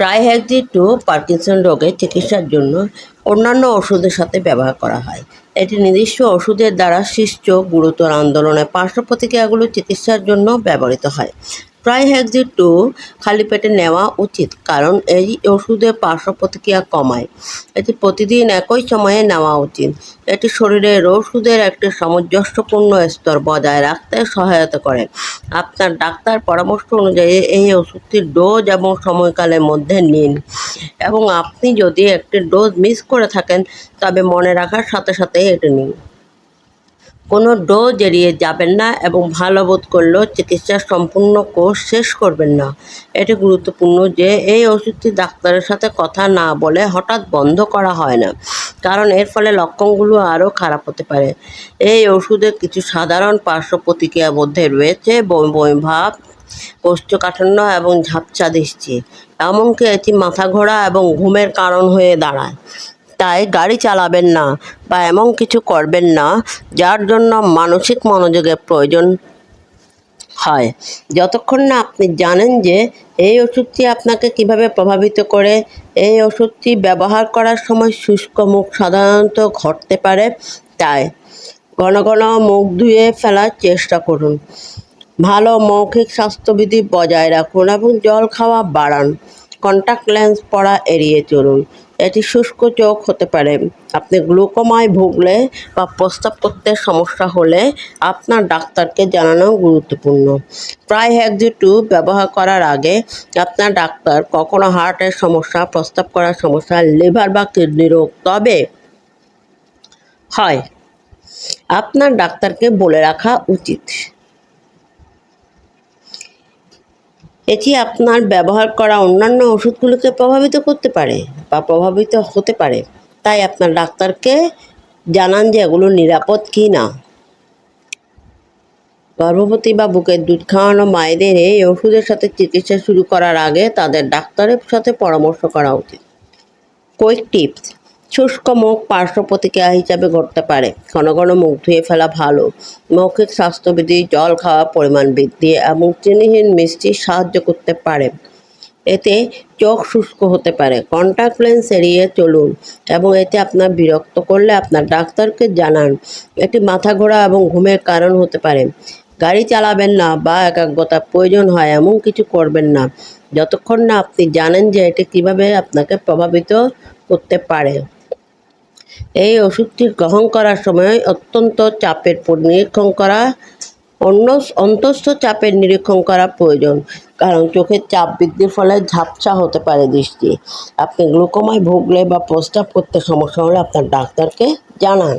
ট্রাইহ্যাক্সি two Parkinson রোগের চিকিৎসার জন্য অন্যান্য ওষুধের সাথে ব্যবহার করা হয়। এটি নির্দিষ্ট ওষুধের দ্বারা সৃষ্ট গুরুতর আন্দোলনের পার্শ্ব প্রতিক্রিয়াগুলো চিকিৎসার জন্য ব্যবহৃত হয়। ট্রাইহ্যাক্সি টু খালি পেটে নেওয়া উচিত, কারণ এই ওষুধের পার্শ্ব প্রতিক্রিয়া কমায়। এটি প্রতিদিন একই সময়ে নেওয়া উচিত। এটি শরীরের ওষুধের একটি সামঞ্জস্যপূর্ণ স্তর বজায় রাখতে সহায়তা করে। আপনার ডাক্তার পরামর্শ অনুযায়ী এই ওষুধটির ডোজ এবং সময়কালের মধ্যে নিন। এবং আপনি যদি একটি ডোজ মিস করে থাকেন, তবে মনে রাখার সাথে সাথে এটি নিন। কোনো ডোজ এড়িয়ে যাবেন না এবং ভালো বোধ করলেও চিকিৎসার সম্পূর্ণ কোর্স শেষ করবেন না। এটি গুরুত্বপূর্ণ যে এই ওষুধটি ডাক্তারের সাথে কথা না বলে হঠাৎ বন্ধ করা হয় না, কারণ এর ফলে লক্ষণগুলো আরও খারাপ হতে পারে। এই ওষুধের কিছু সাধারণ পার্শ্ব প্রতিক্রিয়ার মধ্যে রয়েছে, বমি বমি ভাব, কোষ্ঠকাঠিন্য এবং ঝাপসা দৃষ্টি। এমনকি এটি মাথা ঘোরা এবং ঘুমের কারণ হয়ে দাঁড়ায়। তাই গাড়ি চালাবেন না বা এমন কিছু করবেন না, যার জন্য মানসিক মনোযোগের প্রয়োজন হয়। যতক্ষণ না আপনি জানেন যে এই ওষুধটি আপনাকে কীভাবে প্রভাবিত করে, এই ওষুধটি ব্যবহার করার সময় শুষ্ক মুখ সাধারণত ঘটতে পারে, তাই ঘন ঘন মুখ ধুয়ে ফেলার চেষ্টা করুন। ভালো মৌখিক স্বাস্থ্যবিধি বজায় রাখুন এবং জল খাওয়া বাড়ান। কন্ট্যাক্ট লেন্স পরা এড়িয়ে চলুন। এটি শুষ্ক চোখ হতে পারে। আপনি গ্লুকোমায় ভুগলে বা প্রস্তাব করতে সমস্যা হলে আপনার ডাক্তারকে জানানো গুরুত্বপূর্ণ। প্রায় হ্যাকজি টু ব্যবহার করার আগে আপনার ডাক্তার কখনো হার্টের সমস্যা, প্রস্তাব করার সমস্যা, লিভার বা কিডনি রোগ, তবে হয়। আপনার ডাক্তারকে বলে রাখা উচিত। এটি আপনার ব্যবহার করা অন্যান্য ওষুধগুলোকে প্রভাবিত করতে পারে বা প্রভাবিত হতে পারে। তাই আপনার ডাক্তারকে জানান যে এগুলো নিরাপদ কি না। গর্ভবতী বা বুকের দুধ খাওয়ানো মায়েদের এই ওষুধের সাথে চিকিৎসা শুরু করার আগে তাদের ডাক্তারের সাথে পরামর্শ করা উচিত। Quick tips. শুষ্ক মুখ পার্শ্ব প্রতিক্রিয়া হিসাবে ঘটতে পারে। ঘন ঘন মুখ ধুয়ে ফেলা ভালো। মৌখিক স্বাস্থ্যবিধি, জল খাওয়ার পরিমাণ বৃদ্ধি এবং চিনিহীন মিষ্টি সাহায্য করতে পারে। এতে চোখ শুষ্ক হতে পারে। কন্ট্যাক্ট লেন্স এড়িয়ে চলুন এবং এতে আপনার বিরক্ত করলে আপনার ডাক্তারকে জানান। এটি মাথা ঘোরা এবং ঘুমের কারণ হতে পারে। গাড়ি চালাবেন না বা একাগ্রতা প্রয়োজন হয় এমন কিছু করবেন না। যতক্ষণ না আপনি জানেন যে এটি কীভাবে আপনাকে প্রভাবিত করতে পারে। এই ওষুধটি গ্রহণ করার সময় অত্যন্ত চাপের নিরীক্ষণ করা, অন্য অন্তস্থ চাপের নিরীক্ষণ করা প্রয়োজন, কারণ চোখের চাপ বৃদ্ধির ফলে ঝাপসা হতে পারে দৃষ্টি। আপনি গ্লুকোমায় ভুগলে বা প্রস্তাব করতে সমস্যা হলে আপনার ডাক্তারকে জানান।